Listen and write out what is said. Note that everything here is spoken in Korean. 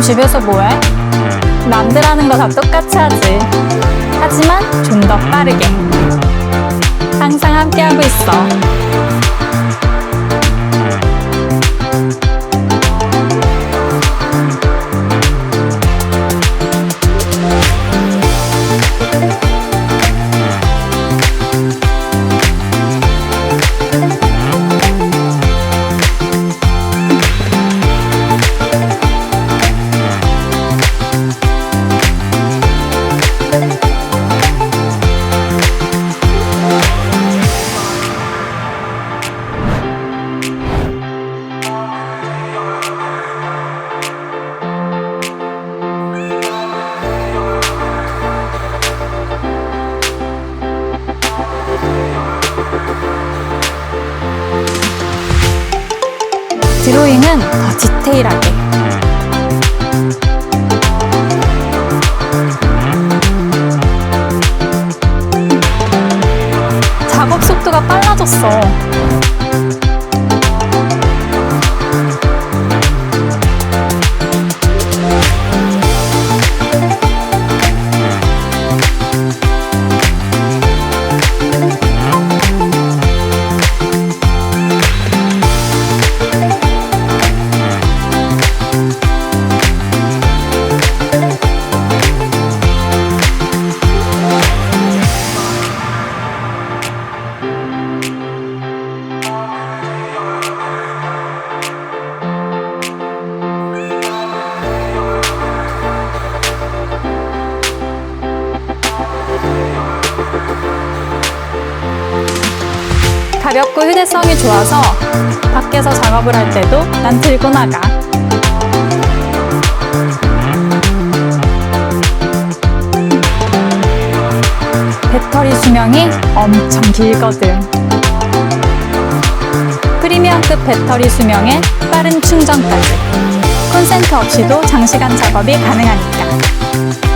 그럼 집에서 뭐해? 남들 하는 거 다 똑같이 하지. 하지만 좀 더 빠르게. 항상 함께하고 있어. 드로잉은 더 디테일하게. 가볍고 휴대성이 좋아서 밖에서 작업을 할 때도 난 들고 나가. 배터리 수명이 엄청 길거든. 프리미엄급 배터리 수명에 빠른 충전까지. 콘센트 없이도 장시간 작업이 가능하니까.